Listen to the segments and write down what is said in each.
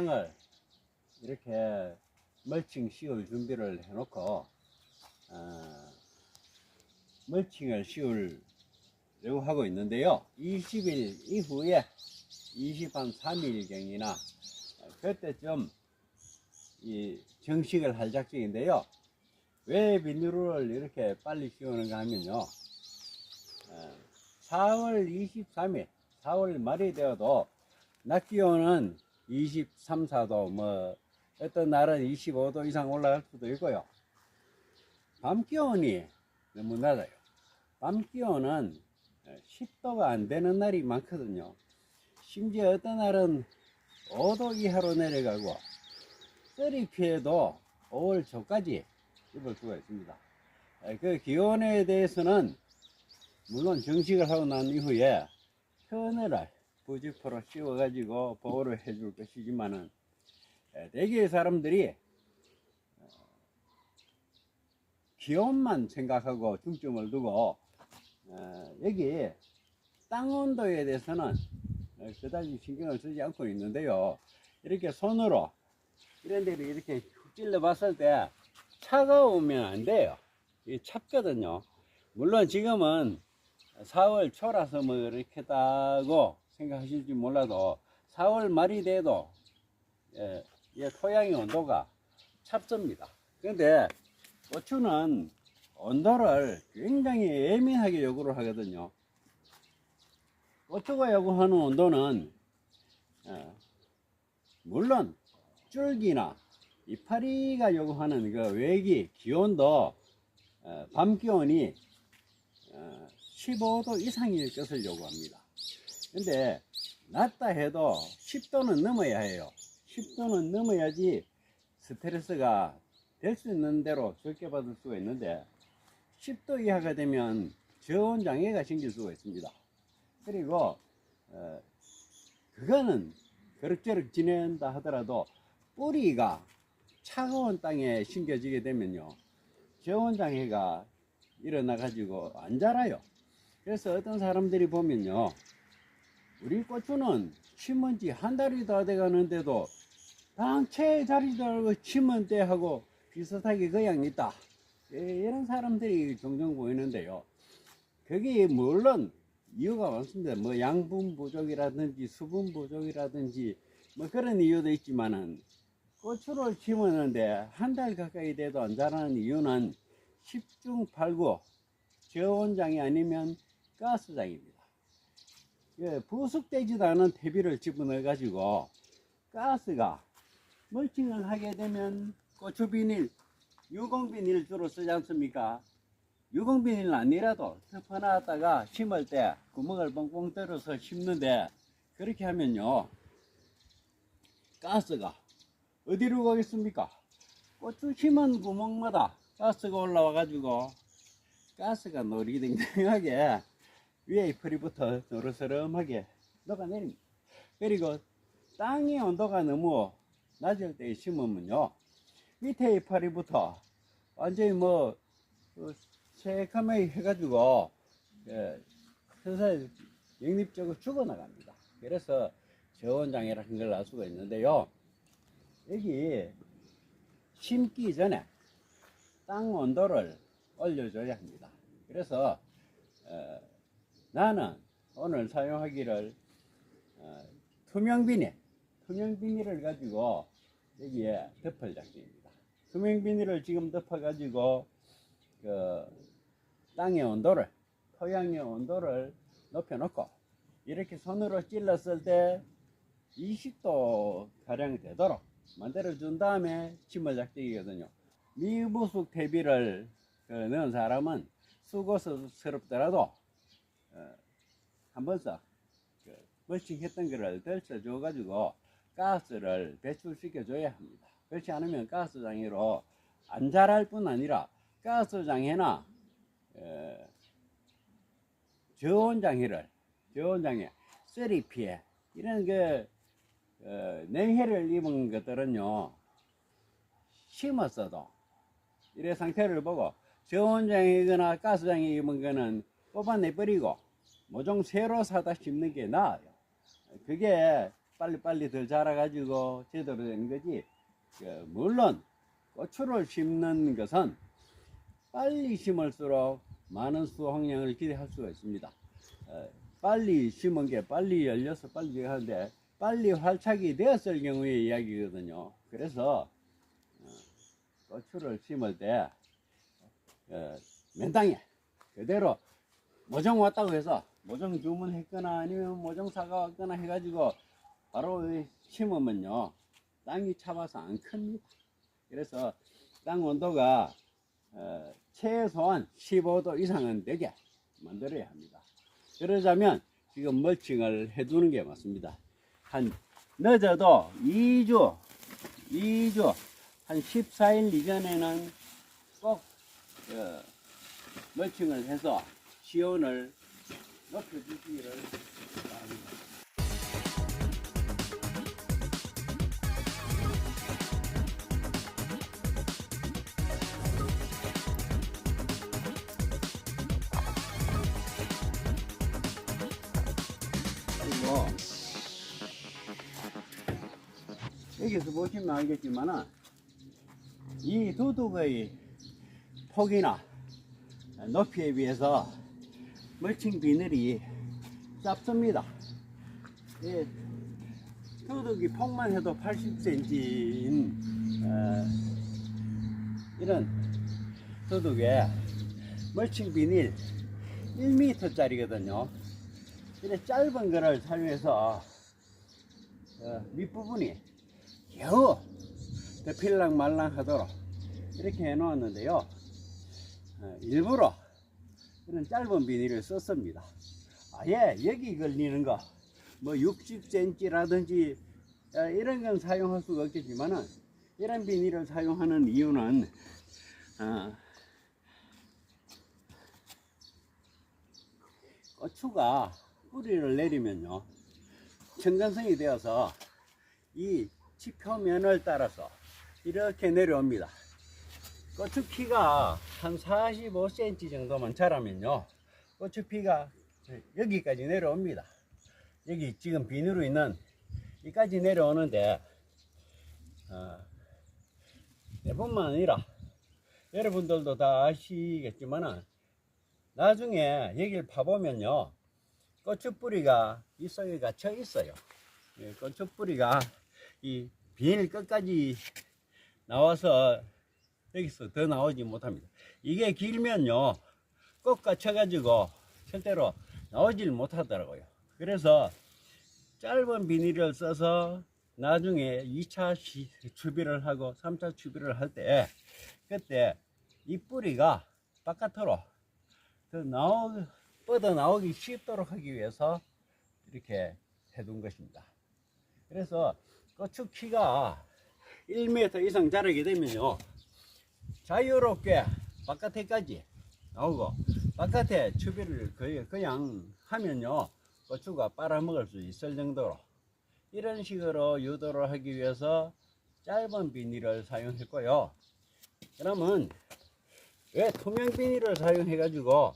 한강을 이렇게 멀칭 씌울 준비를 해놓고 어, 멀칭을 씌우려고 하고 있는데요. 20일 이후에 23, 3일경이나 그때쯤 이 정식을 할 작정인데요. 왜 비닐을 이렇게 빨리 씌우는가 하면요. 어, 4월 23일, 4월 말이 되어도 낮 기온은 23, 4도, 뭐, 어떤 날은 25도 이상 올라갈 수도 있고요. 밤 기온이 너무 낮아요. 밤 기온은 10도가 안 되는 날이 많거든요. 심지어 어떤 날은 5도 이하로 내려가고, 쓰리 피해도 5월 초까지 입을 수가 있습니다. 에, 그 기온에 대해서는 물론 정식을 하고 난 이후에 그늘을 부직포로 씌워가지고 보호를 해줄 것이지만은 에, 대개의 사람들이 어, 기온만 생각하고 중점을 두고 어, 여기 땅 온도에 대해서는 어, 그다지 신경을 쓰지 않고 있는데요. 이렇게 손으로 이런 데를 이렇게 훅 찔러 봤을 때 차가우면 안 돼요. 이 찹거든요. 물론 지금은 4월 초라서 뭐 이렇게다고 생각하실지 몰라도 4월 말이 돼도 예, 이 토양의 온도가 찹습니다. 근데 고추는 온도를 굉장히 예민하게 요구를 하거든요. 고추가 요구하는 온도는 어, 물론 줄기나 이파리가 요구하는 그 외기 기온도 어, 밤 기온이 어, 15도 이상일 것을 요구합니다. 근데 낮다 해도 10도는 넘어야 해요. 10도는 넘어야지 스트레스가 될 수 있는 대로 적게 받을 수가 있는데 10도 이하가 되면 저온 장애가 생길 수가 있습니다. 그리고 어, 그거는 그럭저럭 지낸다 하더라도 뿌리가 차가운 땅에 심겨지게 되면요 저온 장애가 일어나 가지고 안 자라요. 그래서 어떤 사람들이 보면요 우리 고추는 심은 지 한 달이 다 돼 가는데도 당최 자리도 알고 심은 때하고 비슷하게 그냥 있다. 예, 이런 사람들이 종종 보이는데요. 그게 물론 이유가 많습니다. 뭐 양분 부족이라든지 수분 부족이라든지 뭐 그런 이유도 있지만은 고추를 심었는데 한 달 가까이 돼도 안 자라는 이유는 10중 8구 저온장이 아니면 가스장입니다. 예, 부숙되지도 않은 퇴비를 집어넣어 가지고 가스가 멀칭을 하게 되면 고추 비닐, 유공 비닐 주로 쓰지 않습니까? 유공 비닐은 아니라도 덮어놨다가 심을 때 구멍을 뻥뻥 뚫어서 심는데 그렇게 하면요 가스가 어디로 가겠습니까? 고추 심은 구멍마다 가스가 올라와 가지고 가스가 노리댕댕하게 위에 풀이부터 노르스름하게 녹아내립니다. 그리고 땅의 온도가 너무 낮을 때 심으면요 밑에 이파리부터 완전히 뭐 어, 새카매이 해가지고 예, 서서히 영립적으로 죽어나갑니다. 그래서 저온장애라는 걸 알 수가 있는데요. 여기 심기 전에 땅 온도를 올려줘야 합니다. 그래서 어, 나는 오늘 사용하기를 어, 투명 비닐, 투명 비닐을 가지고 여기에 덮을 작정입니다. 투명 비닐을 지금 덮어가지고 그 땅의 온도를, 토양의 온도를 높여놓고 이렇게 손으로 찔렀을 때 20도 가량 되도록 만들어 준 다음에 침을 작정이거든요. 미부숙 퇴비를 그 넣은 사람은 수고스럽더라도 어, 한 번씩 그 멀칭했던 거를 덜쳐 줘가지고 가스를 배출시켜 줘야 합니다. 그렇지 않으면 가스 장애로 안 자랄 뿐 아니라 가스 장애나 어, 저온 장애를 저온 장애, 쓰리 피해 이런 그 어, 냉해를 입은 것들은요 심었어도 이래 상태를 보고 저온장이거나 가스장이 입은 거는 뽑아내 버리고 모종 새로 사다 심는 게 나아요. 그게 빨리빨리 더 자라가지고 제대로 되는 거지. 그, 물론 고추를 심는 것은 빨리 심을수록 많은 수확량을 기대할 수가 있습니다. 어, 빨리 심은 게 빨리 열려서 빨리 하는데 빨리 활착이 되었을 경우의 이야기거든요. 그래서 어, 고추를 심을 때 어, 맨땅에 그대로 모종 왔다고 해서 모종 주문했거나 아니면 모종 사가 왔거나 해가지고 바로 심으면요 땅이 차봐서 안 큽니다. 그래서 땅 온도가 어, 최소한 15도 이상은 되게 만들어야 합니다. 그러자면 지금 멀칭을 해두는 게 맞습니다. 한 늦어도 2주, 2주, 한 14일 이전에는 꼭 어, 멀칭을 해서 시온을 높여주시기를 바랍니다. 그리고 여기서 보시면 알겠지만은 이 도둑의 폭이나 높이에 비해서 멀칭 비늘이 짧습니다. 이 도둑이 폭만 해도 80cm인 어, 이런 도둑에 멀칭 비닐 1m짜리거든요. 이렇게 짧은 거를 사용해서 어, 밑부분이 겨우 대필랑 말랑 하도록 이렇게 해 놓았는데요. 어, 일부러 이런 짧은 비닐을 썼습니다. 아예 여기 걸리는 거, 뭐 60cm라든지 어, 이런 건 사용할 수가 없겠지만은 이런 비닐을 사용하는 이유는 어, 고추가 뿌리를 내리면요 청간성이 되어서 이 지표면을 따라서 이렇게 내려옵니다 고추 키가 한 45cm 정도만 자라면요. 고추 피가 여기까지 내려옵니다. 여기 지금 비누로 있는 이까지 내려오는데 어, 내뿐만 아니라 여러분들도 다 아시겠지만은 나중에 여기를 파보면요. 고추 뿌리가 이 속에 갇혀 있어요. 예, 고추 뿌리가 이 비닐 끝까지 나와서 여기서 더 나오지 못합니다 이게 길면요 꼭 갇혀 가지고 절대로 나오질 못하더라고요 그래서 짧은 비닐을 써서 나중에 2차 추비를 하고 3차 추비를 할 때 그때 이 뿌리가 바깥으로 더 나오, 뻗어 나오기 쉽도록 하기 위해서 이렇게 해둔 것입니다. 그래서 고추 키가 1m 이상 자라게 되면요. 자유롭게 바깥에까지 나오고 바깥에 추비를 거의 그냥 하면요. 고추가 빨아먹을 수 있을 정도로 이런 식으로 유도를 하기 위해서 짧은 비닐을 사용했고요. 그러면 왜 투명 비닐을 사용해 가지고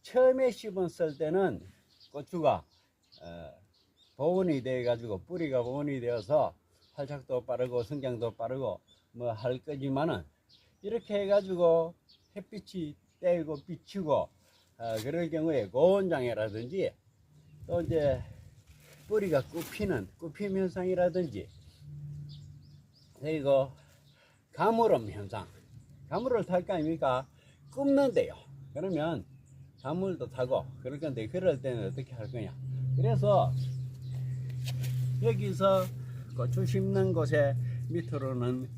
처음에 심었을 때는 고추가 어, 보온이 돼 가지고 뿌리가 보온이 되어서 활착도 빠르고 성장도 빠르고 뭐 할 거지만은 이렇게 해 가지고 햇빛이 떼고 비치고 어, 그럴 경우에 고온 장애라든지 또 이제 뿌리가 굽히는 굽힘 현상이라든지 그리고 가물음 현상 가물을 탈 거 아닙니까? 굽는데요. 그러면 가물도 타고 그럴 건데 그럴 때는 어떻게 할 거냐? 그래서 여기서 고추 심는 곳에 밑으로는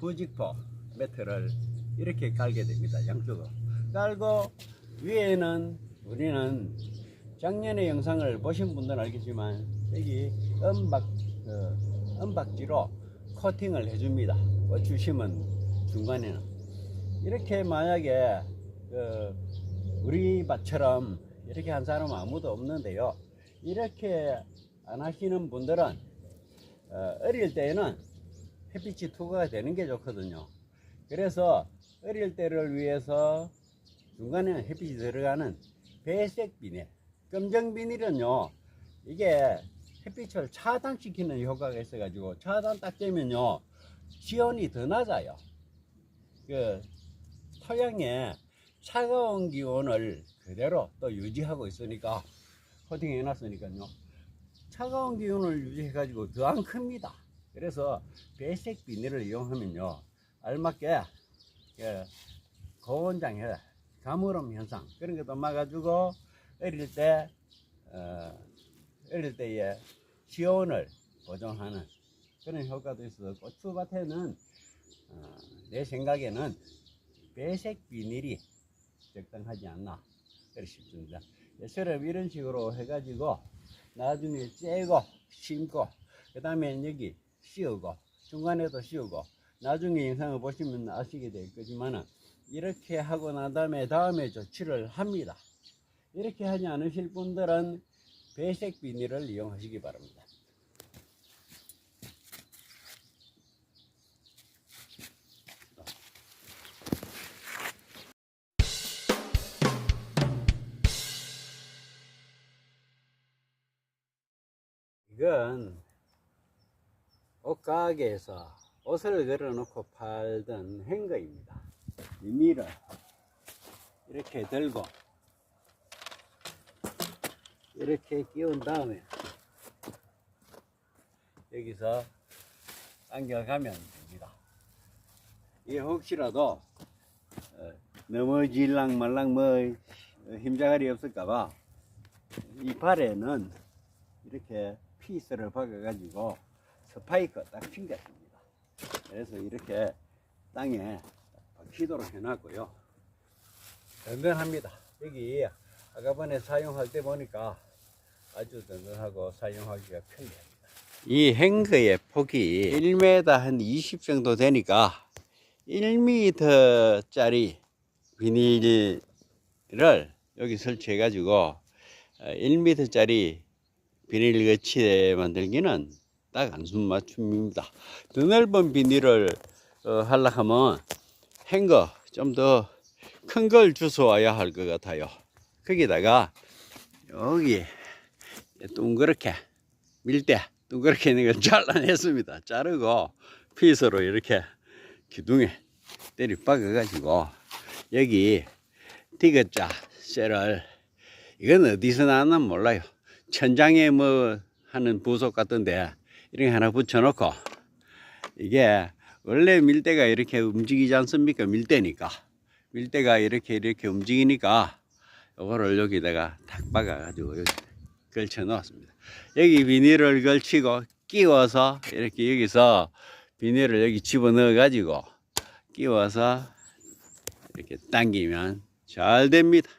부직포 매트를 이렇게 깔게 됩니다. 양쪽으로 깔고 위에는 우리는 작년의 영상을 보신 분들은 알겠지만 여기 은박 그 은박지로 코팅을 해줍니다. 심은 중간에는 이렇게 만약에 그 우리 밭처럼 이렇게 한 사람 아무도 없는데요. 이렇게 안 하시는 분들은 어, 어릴 때에는 햇빛이 투과가 되는 게 좋거든요. 그래서 어릴 때를 위해서 중간에 햇빛이 들어가는 배색 비닐, 검정 비닐은요, 이게 햇빛을 차단시키는 효과가 있어가지고 차단 딱 되면요 지온이 더 낮아요. 그 토양에 차가운 기온을 그대로 또 유지하고 있으니까 코팅 해 놨으니까요 차가운 기온을 유지해가지고 더 안 큽니다. 그래서 배색 비닐을 이용하면요 알맞게 그 고온장애 가물음 현상 그런 것도 막아주고 어릴 때 어, 어릴 때의 기온을 보존하는 그런 효과도 있어서 고추밭에는 어, 내 생각에는 배색 비닐이 적당하지 않나 그렇게 싶습니다. 예처럼 이런 식으로 해가지고 나중에 째고 심고 그 다음에 여기 씌우고 중간에도 씌우고 나중에 영상을 보시면 아시게 될 거지만은 이렇게 하고 난 다음에 다음에 조치를 합니다. 이렇게 하지 않으실 분들은 배색 비닐을 이용하시기 바랍니다. 이건 옷가게에서 옷을 걸어놓고 팔던 행거입니다. 비닐을 이렇게 들고 이렇게 끼운 다음에 여기서 당겨가면 됩니다. 이 혹시라도 어, 넘어질랑 말랑 뭐 힘자갈이 없을까봐 이 발에는 이렇게 피스를 박아가지고 스파이크 딱 챙겼습니다. 그래서 이렇게 땅에 박히도록 해놨고요. 든든합니다. 여기 아까 전에 사용할 때 보니까 아주 든든하고 사용하기가 편리합니다. 이 행거의 폭이 1m 한 20 정도 되니까 1m짜리 비닐을 여기 설치해 가지고 1m짜리 비닐 거치대 만들기는 딱 안순 맞춤입니다. 더 넓은 비닐을 어, 하려 하면 행거 좀 더 큰 걸 주워 와야 할 것 같아요. 거기다가 여기 동그랗게 밀대 동그랗게 있는 걸 잘라냈습니다. 자르고 피스로 이렇게 기둥에 때리 박아가지고 여기 디귿자 쇠를 이건 어디서 나왔나 몰라요. 천장에 뭐 하는 부속 같은데 거 하나 붙여놓고 이게 원래 밀대가 이렇게 움직이지 않습니까? 밀대니까 밀대가 이렇게 이렇게 움직이니까 이거를 여기다가 탁 박아가지고 여기 걸쳐 놓았습니다. 여기 비닐을 걸치고 끼워서 이렇게 여기서 비닐을 여기 집어 넣어 가지고 끼워서 이렇게 당기면 잘 됩니다.